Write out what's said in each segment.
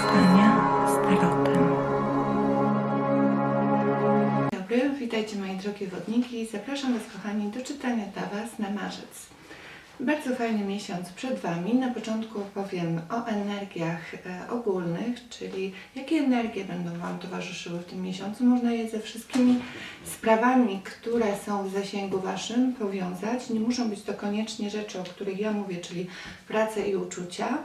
spotkania z tarotem. Dzień dobry, witajcie moje drogie wodniki. Zapraszam Was kochani do czytania dla Was na marzec. Bardzo fajny miesiąc przed Wami. Na początku opowiem o energiach e, ogólnych, czyli jakie energie będą Wam towarzyszyły w tym miesiącu. Można je ze wszystkimi sprawami, które są w zasięgu Waszym powiązać. Nie muszą być to koniecznie rzeczy, o których ja mówię, czyli prace i uczucia.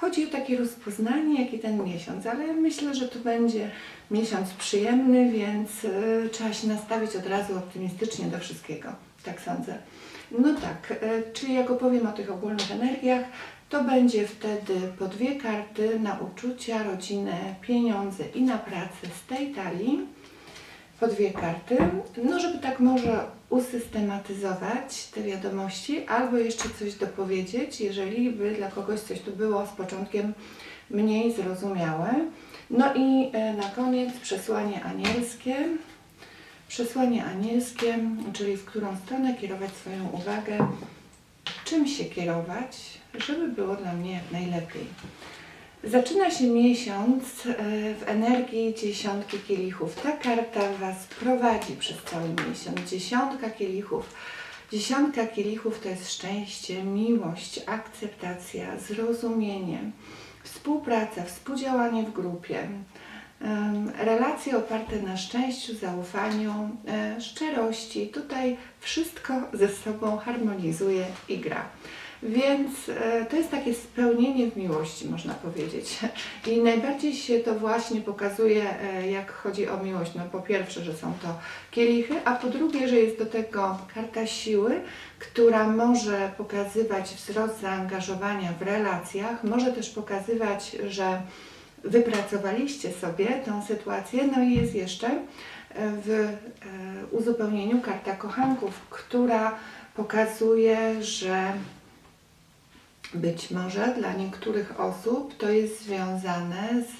Chodzi o takie rozpoznanie, jaki ten miesiąc, ale myślę, że to będzie miesiąc przyjemny, więc y, trzeba się nastawić od razu optymistycznie do wszystkiego. Tak sądzę. No tak, y, czyli jak opowiem o tych ogólnych energiach, to będzie wtedy po dwie karty na uczucia, rodzinę, pieniądze i na pracę z tej talii. Po dwie karty. No, żeby tak może usystematyzować te wiadomości, albo jeszcze coś dopowiedzieć, jeżeli by dla kogoś coś tu było z początkiem mniej zrozumiałe. No i e, na koniec przesłanie anielskie. Przesłanie anielskie, czyli w którą stronę kierować swoją uwagę, czym się kierować, żeby było dla mnie najlepiej. Zaczyna się miesiąc e, w energii dziesiątki kielichów. Ta karta Was prowadzi przez cały miesiąc. Dziesiątka kielichów. Dziesiątka kielichów to jest szczęście, miłość, akceptacja, zrozumienie, współpraca, współdziałanie w grupie, relacje oparte na szczęściu, zaufaniu, e, szczerości. Tutaj wszystko ze sobą harmonizuje i gra. Więc e, to jest takie spełnienie w miłości, można powiedzieć. I najbardziej się to właśnie pokazuje, e, jak chodzi o miłość. No po pierwsze, że są to kielichy, a po drugie, że jest do tego karta siły, która może pokazywać wzrost zaangażowania w relacjach, może też pokazywać, że wypracowaliście sobie tę sytuację. No i jest jeszcze e, w uzupełnieniu karta kochanków, która pokazuje, że być może dla niektórych osób to jest związane z,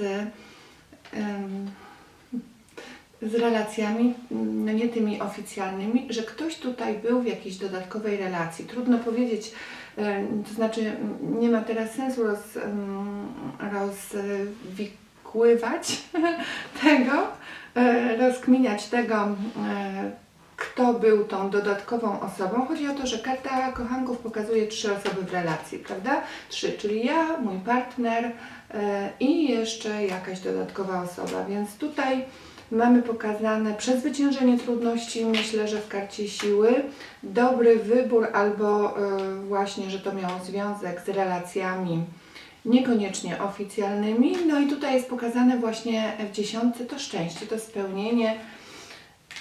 z relacjami, mm, no nie tymi oficjalnymi, że ktoś tutaj był w jakiejś dodatkowej relacji. Trudno powiedzieć, to znaczy mm, nie ma teraz sensu roz, rozwikływać tego, e, rozkminiać tego, e, kto był tą dodatkową osobą. Chodzi o to, że karta kochanków pokazuje trzy osoby w relacji, prawda? Trzy, czyli ja, mój partner e, i jeszcze jakaś dodatkowa osoba. Więc tutaj mamy pokazane przezwyciężenie trudności, myślę, że w karcie siły, dobry wybór albo e, właśnie, że to miało związek z relacjami niekoniecznie oficjalnymi. No i tutaj jest pokazane właśnie w dziesiątce to szczęście, to spełnienie,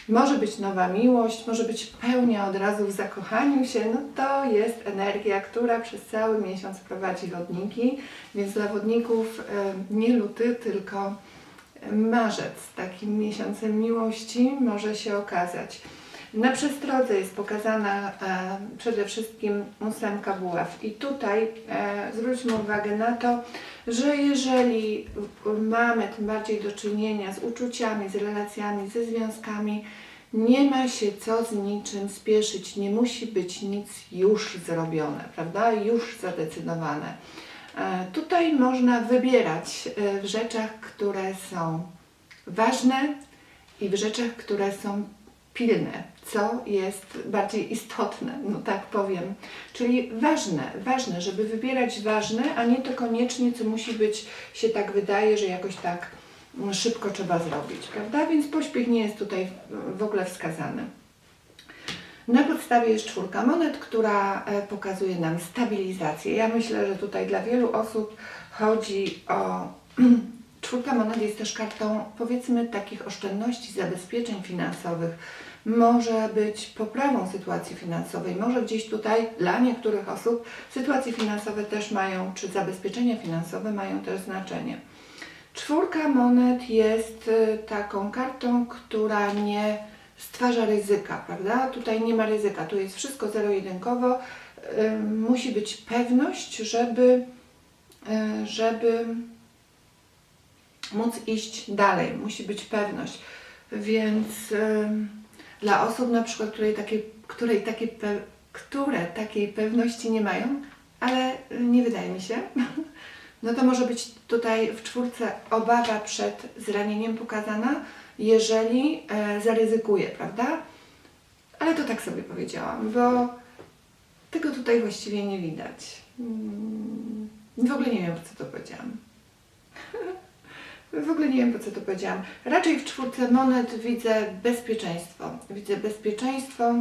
może być nowa miłość, może być pełnia od razu w zakochaniu się. No to jest energia, która przez cały miesiąc prowadzi wodniki, więc dla wodników e, nie luty, tylko marzec, takim miesiącem miłości może się okazać. Na przestrodze jest pokazana e, przede wszystkim ósemka buław i tutaj e, zwróćmy uwagę na to, że jeżeli mamy tym bardziej do czynienia z uczuciami, z relacjami, ze związkami, nie ma się co z niczym spieszyć, nie musi być nic już zrobione, prawda? Już zadecydowane. E, Tutaj można wybierać w rzeczach, które są ważne i w rzeczach, które są pilne, co jest bardziej istotne, no tak powiem. Czyli ważne, ważne, żeby wybierać ważne, a nie to koniecznie, co musi być, się tak wydaje, że jakoś tak mm, szybko trzeba zrobić, prawda? Więc pośpiech nie jest tutaj w ogóle wskazany. Na podstawie jest czwórka monet, która e, pokazuje nam stabilizację. Ja myślę, że tutaj dla wielu osób chodzi o. Czwórka monet jest też kartą, powiedzmy, takich oszczędności, zabezpieczeń finansowych. Może być poprawą sytuacji finansowej. Może gdzieś tutaj dla niektórych osób sytuacje finansowe też mają, czy zabezpieczenia finansowe mają też znaczenie. Czwórka monet jest y, taką kartą, która nie stwarza ryzyka, prawda? Tutaj nie ma ryzyka, tu jest wszystko zero-jedynkowo. Y, Musi być pewność, żeby, y, żeby móc iść dalej. Musi być pewność. Więc dla osób na przykład, której takiej, której takiej pe, które takiej pewności nie mają, ale nie wydaje mi się, no to może być tutaj w czwórce obawa przed zranieniem pokazana, jeżeli e, zaryzykuje, prawda? Ale to tak sobie powiedziałam, bo tego tutaj właściwie nie widać. Mm, W ogóle nie wiem, co to powiedziałam. W ogóle nie wiem, po co to powiedziałam. Raczej w czwórce monet widzę bezpieczeństwo. Widzę bezpieczeństwo,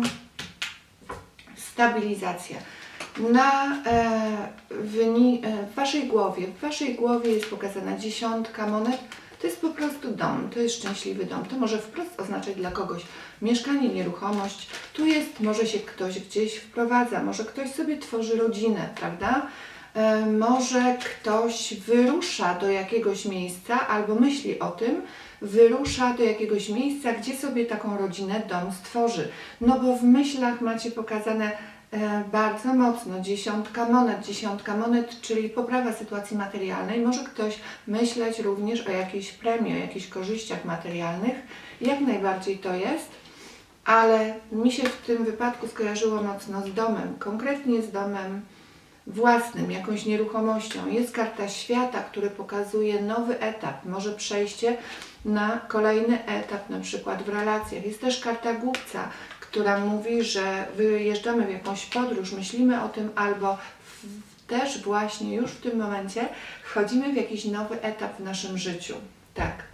stabilizację. Na e, e, w waszej głowie, w waszej głowie jest pokazana dziesiątka monet. To jest po prostu dom, to jest szczęśliwy dom. To może wprost oznaczać dla kogoś mieszkanie, nieruchomość. Tu jest, może się ktoś gdzieś wprowadza, może ktoś sobie tworzy rodzinę, prawda? E, może ktoś wyrusza do jakiegoś miejsca albo myśli o tym, wyrusza do jakiegoś miejsca, gdzie sobie taką rodzinę, dom stworzy. No bo w myślach macie pokazane e, bardzo mocno dziesiątka monet, dziesiątka monet, czyli poprawa sytuacji materialnej. Może ktoś myśleć również o jakiejś premii, o jakichś korzyściach materialnych. Jak najbardziej to jest, ale mi się w tym wypadku skojarzyło mocno z domem, konkretnie z domem własnym, jakąś nieruchomością. Jest karta świata, który pokazuje nowy etap, może przejście na kolejny etap, na przykład w relacjach. Jest też karta głupca, która mówi, że wyjeżdżamy w jakąś podróż, myślimy o tym albo też właśnie już w tym momencie wchodzimy w jakiś nowy etap w naszym życiu. Tak.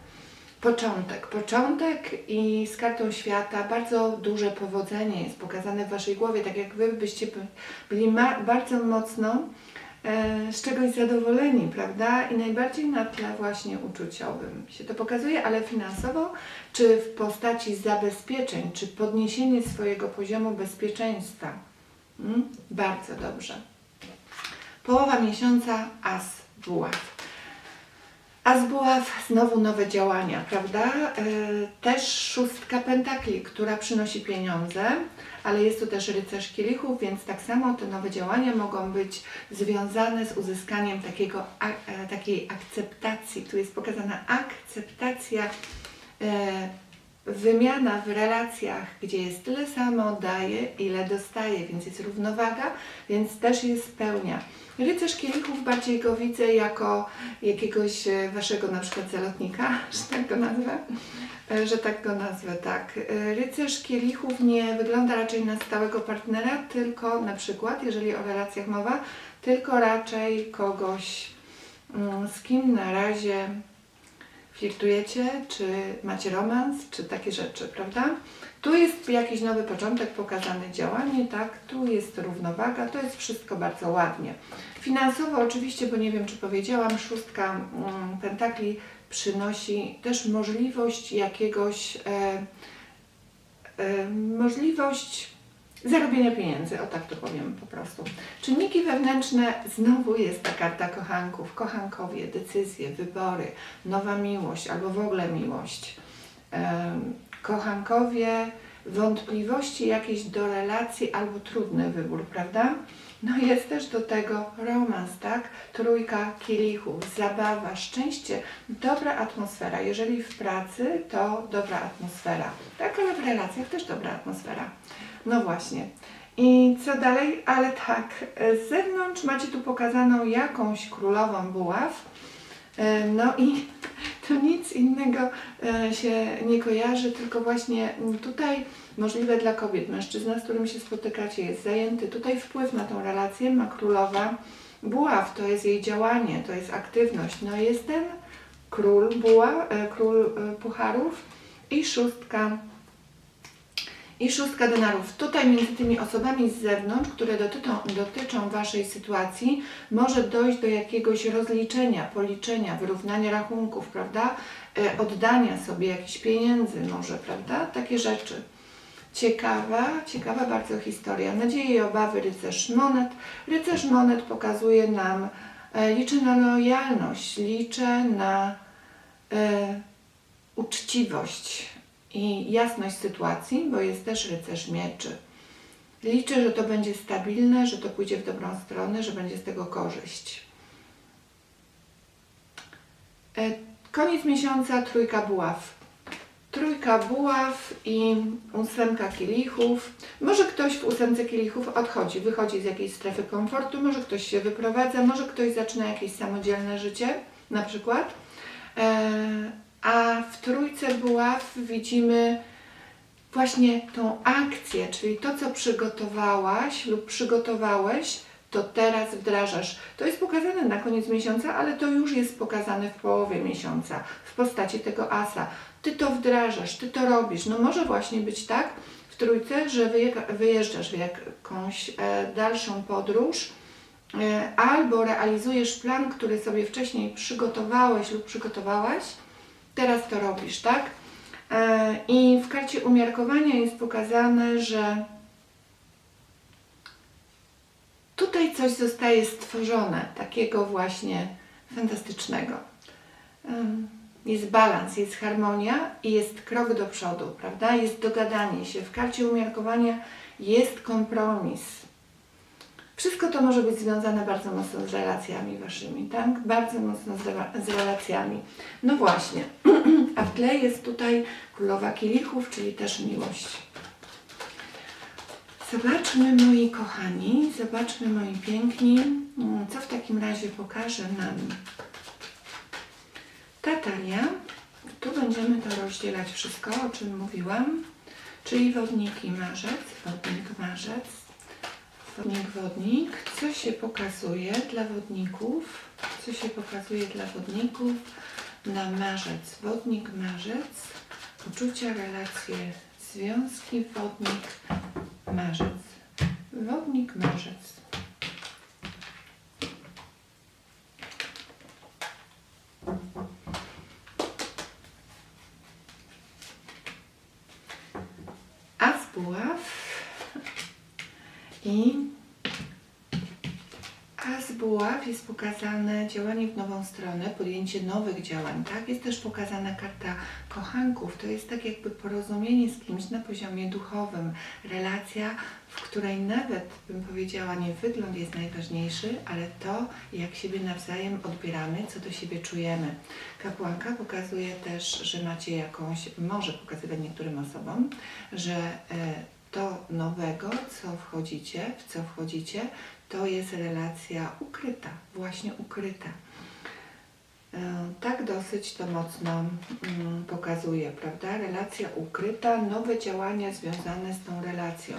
Początek. Początek i z kartą świata bardzo duże powodzenie jest pokazane w Waszej głowie, tak jak Wy byście by- byli bardzo mocno e, z czegoś zadowoleni, prawda? I najbardziej na tle właśnie uczuciowym się to pokazuje, ale finansowo, czy w postaci zabezpieczeń, czy podniesienie swojego poziomu bezpieczeństwa. Mm? Bardzo dobrze. Połowa miesiąca As Buław. A z buław znowu nowe działania, prawda? E, Też szóstka pentakli, która przynosi pieniądze, ale jest tu też rycerz kielichów, więc tak samo te nowe działania mogą być związane z uzyskaniem takiego, e, takiej akceptacji. Tu jest pokazana akceptacja, e, wymiana w relacjach, gdzie jest tyle samo daje, ile dostaje, więc jest równowaga, więc też jest spełnia. Rycerz kielichów bardziej go widzę jako jakiegoś e, waszego na przykład zalotnika, że tak go nazwę, E, że tak go nazwę, tak. E, Rycerz kielichów nie wygląda raczej na stałego partnera, tylko na przykład, jeżeli o relacjach mowa, tylko raczej kogoś, mm, z kim na razie flirtujecie, czy macie romans, czy takie rzeczy, prawda? Tu jest jakiś nowy początek, pokazane działanie, tak? Tu jest równowaga, to jest wszystko bardzo ładnie. Finansowo oczywiście, bo nie wiem, czy powiedziałam, szóstka mm, pentakli przynosi też możliwość jakiegoś, e, e, możliwość zarobienia pieniędzy, o tak to powiem po prostu. Czynniki wewnętrzne, znowu jest ta karta kochanków, kochankowie, decyzje, wybory, nowa miłość albo w ogóle miłość. Kochankowie, wątpliwości jakieś do relacji albo trudny wybór, prawda? No jest też do tego romans, tak? Trójka kielichów, zabawa, szczęście, dobra atmosfera. Jeżeli w pracy, to dobra atmosfera. Tak, ale w relacjach też dobra atmosfera. No właśnie. I co dalej? Ale tak, z zewnątrz macie tu pokazaną jakąś królową buław. E, No i nic innego e, się nie kojarzy, tylko właśnie tutaj możliwe dla kobiet, mężczyzna, z którym się spotykacie, jest zajęty. Tutaj wpływ na tą relację ma królowa buław, to jest jej działanie, to jest aktywność. No jest ten król buła, e, król e, pucharów i szóstka i szóstka denarów. Tutaj między tymi osobami z zewnątrz, które dotyczą, dotyczą Waszej sytuacji, może dojść do jakiegoś rozliczenia, policzenia, wyrównania rachunków, prawda? E, oddania sobie jakichś pieniędzy może, prawda? Takie rzeczy. Ciekawa, ciekawa bardzo historia. Nadzieje i obawy rycerz monet. Rycerz monet pokazuje nam, e, na lojalność, liczę na e, uczciwość i jasność sytuacji, bo jest też rycerz mieczy. Liczę, że to będzie stabilne, że to pójdzie w dobrą stronę, że będzie z tego korzyść. E, Koniec miesiąca, trójka buław. trójka buław i ósemka kielichów. Może ktoś w ósemce kielichów odchodzi, wychodzi z jakiejś strefy komfortu, może ktoś się wyprowadza, może ktoś zaczyna jakieś samodzielne życie, na przykład. A w trójce buław widzimy właśnie tą akcję, czyli to, co przygotowałaś lub przygotowałeś, to teraz wdrażasz. To jest pokazane na koniec miesiąca, ale to już jest pokazane w połowie miesiąca w postaci tego asa. Ty to wdrażasz, ty to robisz. No może właśnie być tak w trójce, że wyje- wyjeżdżasz w jakąś e, dalszą podróż e, albo realizujesz plan, który sobie wcześniej przygotowałeś lub przygotowałaś. Teraz to robisz, tak? E, I w karcie umiarkowania jest pokazane, że tutaj coś zostaje stworzone, takiego właśnie fantastycznego. Ym, Jest balans, jest harmonia i jest krok do przodu, prawda? Jest dogadanie się. W karcie umiarkowania jest kompromis. Wszystko to może być związane bardzo mocno z relacjami waszymi, tak? Bardzo mocno z, rela- z relacjami. No właśnie, a w tle jest tutaj królowa kielichów, czyli też miłość. Zobaczmy, moi kochani, zobaczmy, moi piękni, mm, co w takim razie pokaże nam ta talia. Tu będziemy to rozdzielać wszystko, o czym mówiłam, czyli wodniki marzec, wodnik marzec, wodnik wodnik. Co się pokazuje dla wodników? Co się pokazuje dla wodników na marzec? Wodnik marzec, uczucia, relacje, związki, wodnik marzec. Wodnik marzec. As buław i jest pokazane działanie w nową stronę, podjęcie nowych działań, tak? Jest też pokazana karta kochanków. To jest tak jakby porozumienie z kimś na poziomie duchowym. Relacja, w której nawet, bym powiedziała, nie wygląd jest najważniejszy, ale to, jak siebie nawzajem odbieramy, co do siebie czujemy. Kapłanka pokazuje też, że macie jakąś, może pokazywać niektórym osobom, że e, to nowego, co wchodzicie, w co wchodzicie, to jest relacja ukryta, właśnie ukryta. E, Tak dosyć to mocno mm, pokazuje, prawda? Relacja ukryta, nowe działania związane z tą relacją.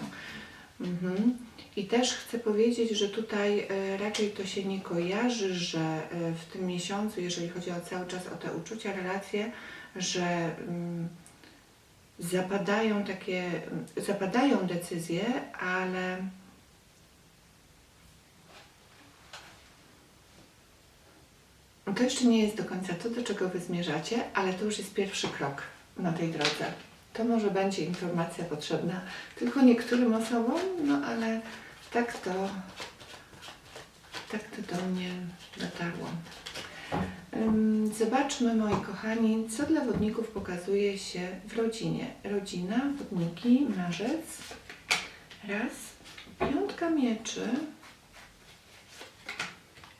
Mhm. I też chcę powiedzieć, że tutaj e, raczej to się nie kojarzy, że e, w tym miesiącu, jeżeli chodzi o cały czas o te uczucia, relacje, że mm, zapadają takie, zapadają decyzje, ale to jeszcze nie jest do końca to, do czego Wy zmierzacie, ale to już jest pierwszy krok na tej drodze. To może będzie informacja potrzebna tylko niektórym osobom, no ale tak to, tak to do mnie dotarło. Zobaczmy, moi kochani, co dla wodników pokazuje się w rodzinie. Rodzina, wodniki, marzec. Raz. Piątka mieczy.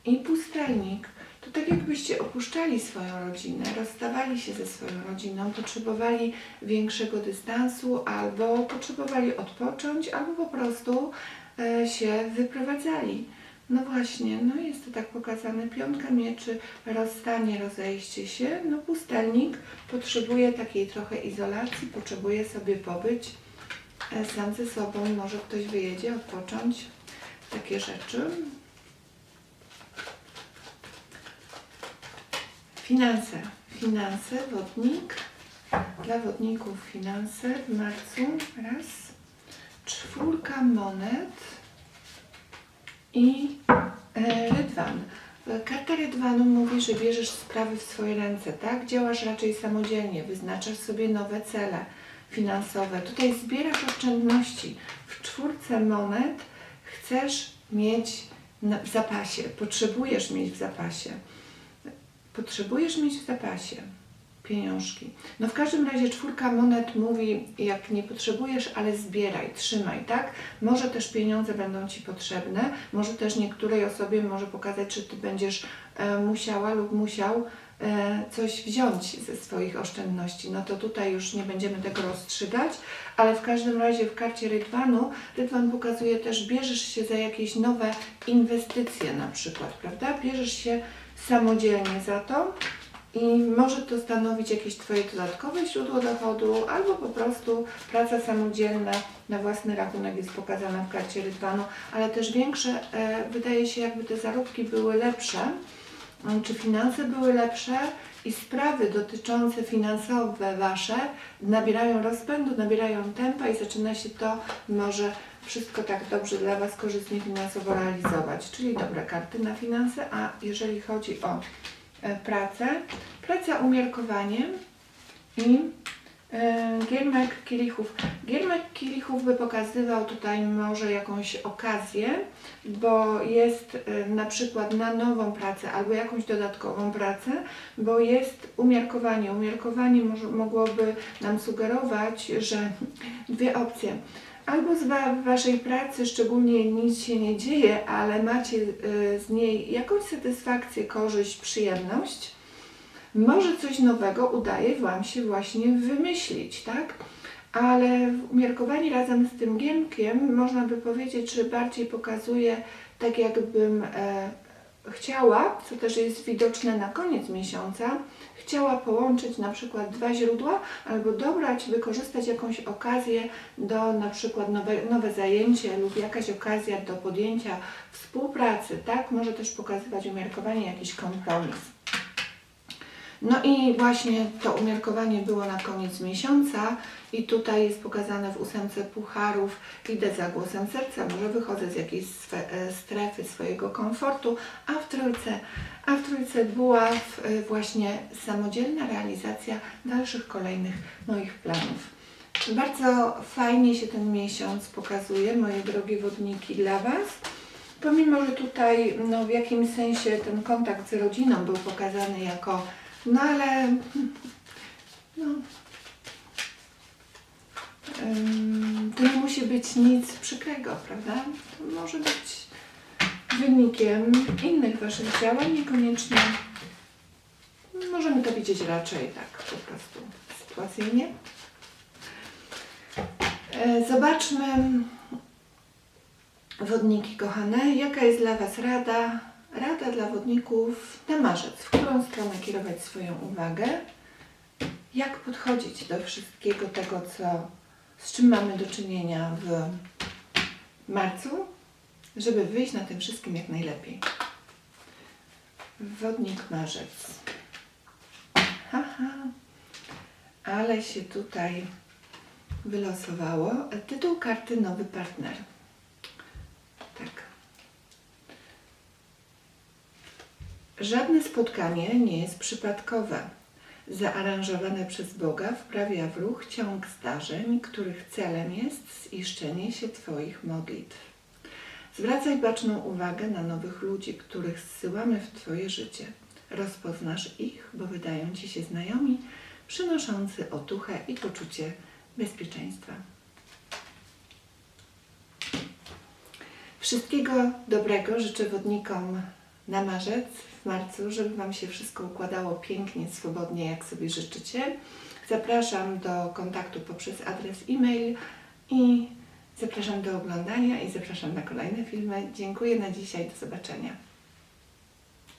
I pustelnik. To tak jakbyście opuszczali swoją rodzinę, rozstawali się ze swoją rodziną, potrzebowali większego dystansu, albo potrzebowali odpocząć, albo po prostu e, się wyprowadzali. No właśnie, no jest to tak pokazane. Piątka mieczy, rozstanie, rozejście się. No pustelnik potrzebuje takiej trochę izolacji, potrzebuje sobie pobyć e, sam ze sobą. Może ktoś wyjedzie, odpocząć. Takie rzeczy. Finanse. Finanse, wodnik. Dla wodników finanse w marcu. Raz. Czwórka monet. I e, rydwan. Karta rydwanu mówi, że bierzesz sprawy w swoje ręce, tak? Działasz raczej samodzielnie, wyznaczasz sobie nowe cele finansowe. Tutaj zbierasz oszczędności. W czwórce monet chcesz mieć w zapasie, potrzebujesz mieć w zapasie. Potrzebujesz mieć w zapasie pieniążki. No w każdym razie czwórka monet mówi, jak nie potrzebujesz, ale zbieraj, trzymaj, tak? Może też pieniądze będą Ci potrzebne, może też niektórej osobie może pokazać, że Ty będziesz e, musiała lub musiał e, coś wziąć ze swoich oszczędności, no to tutaj już nie będziemy tego rozstrzygać, ale w każdym razie w karcie Rydwanu, Rydwan pokazuje też, bierzesz się za jakieś nowe inwestycje na przykład, prawda? Bierzesz się samodzielnie za to i może to stanowić jakieś Twoje dodatkowe źródło dochodu, albo po prostu praca samodzielna na własny rachunek jest pokazana w karcie Rydwanu, ale też większe, e, wydaje się jakby te zarobki były lepsze, Mm, czy finanse były lepsze i sprawy dotyczące finansowe Wasze nabierają rozpędu, nabierają tempa i zaczyna się to może wszystko tak dobrze dla Was korzystnie finansowo realizować. Czyli dobre karty na finanse, a jeżeli chodzi o e, pracę, praca umiarkowaniem i e, giermek kielichów. Giermek kielichów by pokazywał tutaj może jakąś okazję, bo jest e, na przykład na nową pracę albo jakąś dodatkową pracę, bo jest umiarkowanie. Umiarkowanie może, mogłoby nam sugerować, że dwie opcje. Albo z wa- waszej pracy szczególnie nic się nie dzieje, ale macie e, z niej jakąś satysfakcję, korzyść, przyjemność. Może coś nowego udaje Wam się właśnie wymyślić, tak? Ale umiarkowanie razem z tym giemkiem można by powiedzieć, że bardziej pokazuje tak jakbym e, chciała, co też jest widoczne na koniec miesiąca, chciała połączyć na przykład dwa źródła albo dobrać, wykorzystać jakąś okazję do na przykład nowe, nowe zajęcie lub jakaś okazja do podjęcia współpracy, tak? Może też pokazywać umiarkowanie jakiś kompromis. No i właśnie to umiarkowanie było na koniec miesiąca i tutaj jest pokazane w ósemce pucharów, idę za głosem serca, może wychodzę z jakiejś e, strefy swojego komfortu, a w trójce, a w trójce buław e, właśnie samodzielna realizacja dalszych kolejnych moich planów. Bardzo fajnie się ten miesiąc pokazuje, moje drogie wodniki, dla Was. Pomimo, że tutaj no, w jakimś sensie ten kontakt z rodziną był pokazany jako, no ale no, to nie musi być nic przykrego, prawda? To może być wynikiem innych Waszych działań, niekoniecznie możemy to widzieć raczej tak po prostu sytuacyjnie. E, Zobaczmy, wodniki kochane, jaka jest dla Was rada, rada dla wodników na marzec, w którą stronę kierować swoją uwagę, jak podchodzić do wszystkiego tego, co, z czym mamy do czynienia w marcu, żeby wyjść na tym wszystkim jak najlepiej. Wodnik marzec. Haha, ale się tutaj wylosowało. Tytuł karty Nowy partner. Tak. Żadne spotkanie nie jest przypadkowe. Zaaranżowane przez Boga wprawia w ruch ciąg zdarzeń, których celem jest ziszczenie się Twoich modlitw. Zwracaj baczną uwagę na nowych ludzi, których zsyłamy w Twoje życie. Rozpoznasz ich, bo wydają Ci się znajomi, przynoszący otuchę i poczucie bezpieczeństwa. Wszystkiego dobrego życzę wodnikom na marzec, marcu, żeby Wam się wszystko układało pięknie, swobodnie, jak sobie życzycie. Zapraszam do kontaktu poprzez adres e-mail i zapraszam do oglądania i zapraszam na kolejne filmy. Dziękuję na dzisiaj, do zobaczenia.